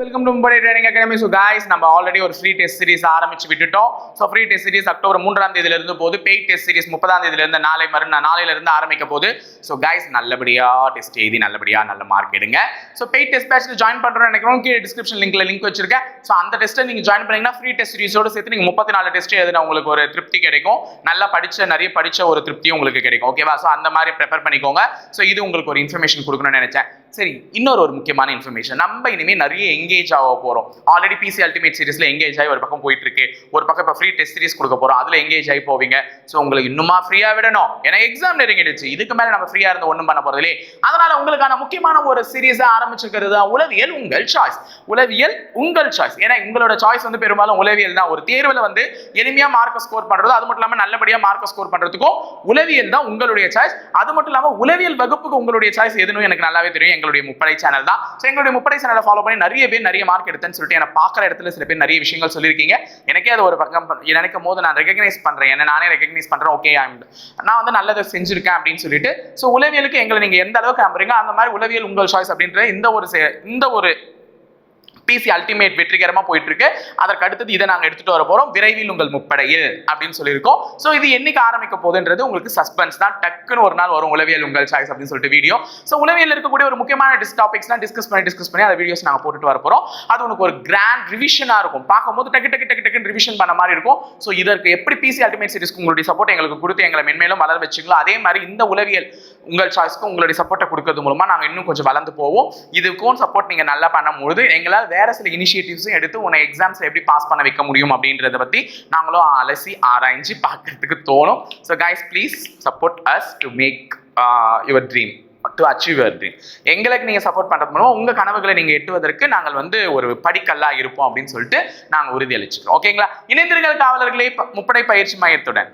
Welcome to Mumbai training academy so guys நம்ம already ஒரு free test series ஆரம்பிச்சு விட்டுட்டோம். So free test series October மூன்றாம் தேதியில இருந்து போது பெய்ட் டெஸ்ட் சீரிஸ் முப்பதாம் தேதியில இருந்து நாளை மறுநாள் நாளையில இருந்து ஆரம்பிக்க போகுது. ஸோ காய்ஸ் நல்லபடியா டெஸ்ட் எழுதி நல்லபடியா நல்ல மார்க் எடுங்க. ஸோ பெய்ட் டெஸ்ட் பேட்ச்ல ஜாயின் பண்ணுறோம் நினைக்கிறோம். கீழே டிஸ்கிரிப்ஷன் லிங்க்ல லிங்க் வச்சிருக்கேன். ஸோ அந்த டெஸ்ட்டை நீங்க ஜாயின் பண்ணீங்கன்னா ஃப்ரீ டெஸ்ட் சீரிஸோட சேர்த்து நீங்க முப்பத்தி நாலு டெஸ்ட் எழுதின உங்களுக்கு ஒரு திருப்தி கிடைக்கும். நல்லா படிச்ச நிறைய படிச்ச ஒரு திருப்தியும் உங்களுக்கு கிடைக்கும். ஓகேவா ஸோ அந்த மாதிரி ப்ரிப்பேர் பண்ணிக்கோங்க. ஸோ இது உங்களுக்கு ஒரு இன்ஃபர்மேஷன் கொடுக்கணும்னு நினைச்சேன். சரி இன்னொரு ஒரு முக்கியமான இன்ஃபர்மேஷன் நம்ம இனிமே நிறைய எங்கேஜ் ஆக போகிறோம் ஆல்ரெடி பிசி அல்டிமேட் சீரிஸ்ல எங்கேஜ் ஆகி ஒரு பக்கம் போயிட்டு இருக்கு ஒரு பக்கம் இப்போ ஃப்ரீ டெஸ்ட் சீரிஸ் கொடுக்க போறோம். அதில் எங்கேஜ் ஆகி போவீங்க. ஸோ உங்களுக்கு இன்னுமா ஃப்ரீயாக விடணும். ஏன்னா எக்ஸாம் நெருங்கிடுச்சு. இதுக்கு மேலே நம்ம ஃப்ரீயாக இருந்து ஒன்றும் பண்ண போறது அதனால் அதனால உங்களுக்கான முக்கியமான ஒரு சீரீஸாக ஆரம்பிச்சிருக்கிறது தான் உளவியல் உங்கள் சாய்ஸ் உளவியல் உங்கள் சாய்ஸ் ஏன்னா உங்களோட சாய்ஸ் வந்து பெரும்பாலும் உளவியல் தான். ஒரு தேர்வில் வந்து எளிமையாக மார்க் ஸ்கோர் பண்ணுறது அது மட்டும் இல்லாமல் நல்லபடியாக மார்க் ஸ்கோர் பண்ணுறதுக்கும் உளவியல் தான் உங்களுடைய சாய்ஸ் அது மட்டும் இல்லாமல் உளவியல் வகுப்புக்கு உங்களுடைய சாய்ஸ் எதுன்னு எனக்கு நல்லாவே தெரியும். எங்களுடைய முப்படை சேனல் தான். ஸோ எங்களுடைய முப்படை சேனலை ஃபாலோ பண்ணி நிறைய பேர் நிறைய மார்க் எடுத்தேன்னு சொல்லிட்டு என்னை பார்க்குற இடத்துல சில பேர் நிறைய விஷயங்கள் சொல்லியிருக்கீங்க. எனக்கே அது ஒரு பக்கம் நினைக்கும் போது நான் ரெகக்னைஸ் பண்றேன். என்ன நானே ரெகக்னைஸ் பண்றேன். ஓகே நான் வந்து நல்லதை செஞ்சிருக்கேன் அப்படின்னு சொல்லிட்டு ஸோ உளவியலுக்கு எங்களை நீங்க எந்த அளவுக்கு நம்புறீங்க அந்த மாதிரி உளவியல் உங்கள் சாய்ஸ் அப்படின்ற இந்த ஒரு இந்த ஒரு பிசி அல்டிமேட் வெற்றிகரமா போயிட்டு இருக்கு அதற்கு அடுத்தது இதை நாங்க எடுத்துட்டு வர போறோம். விரைவில் உங்கள் முப்படையில் அப்படின்னு சொல்லியிருக்கோம். ஸோ இது என்னைக்கு ஆரம்பிக்க போகுதுன்றது உங்களுக்கு சஸ்பென்ஸ் தான். டக்குன்னு ஒரு நாள் வரும் உளவியல் உங்கள் சாய்ஸ் அப்படின்னு சொல்லிட்டு வீடியோ ஸோ உளவியல் இருக்கக்கூடிய ஒரு முக்கியமான டிஸ் டாபிக்ஸ்லாம் டிஸ்கஸ் பண்ணி டிஸ்கஸ் பண்ணி அந்த வீடியோஸ் நாங்க போட்டுட்டு வர போறோம். அது உனக்கு ஒரு கிராண்ட் ரிவிஷனா இருக்கும். பார்க்கும்போது டக்கு டக்கு டக்கு டக்குன்னு ரிவிஷன் பண்ண மாதிரி இருக்கும். ஸோ இதற்கு எப்படி பிசி அல்டிமேட் சீரிஸ்க்கு உங்களுடைய சப்போர்ட் எங்களுக்கு கொடுத்து எங்களை மென்மேலும் வளர வச்சுங்களோ அதே மாதிரி இந்த உளவியல் உங்கள் சாய்ஸ்க்கு உங்களுடைய சப்போர்ட்டை கொடுக்கறது மூலமா நாங்கள் இன்னும் கொஞ்சம் வளர்ந்து போவோம். இதுக்கும் சப்போர்ட் நீங்க நல்லா பண்ணும்போது எங்களால் வேற சில இனிஷியேட்டிவ்ஸும் எடுத்து உன்னை எக்ஸாம்ஸில் எப்படி பாஸ் பண்ண வைக்க முடியும் அப்படின்றத பத்தி நாங்களும் அலசி ஆராய்ஞ்சு பார்க்கறதுக்கு தோணும். So guys please support us to make your dream to achieve your dream எங்களுக்கு நீங்க சப்போர்ட் பண்றது மூலம் உங்க கனவுகளை நீங்க எட்டுவதற்கு நாங்கள் வந்து ஒரு படிக்கல்லா இருப்போம் அப்படின்னு சொல்லிட்டு நாங்கள் உறுதி அளிச்சுக்கிறோம் ஓகேங்களா இணைந்திருங்கள் காவலர்களே முப்படை பயிற்சி மையத்துடன்.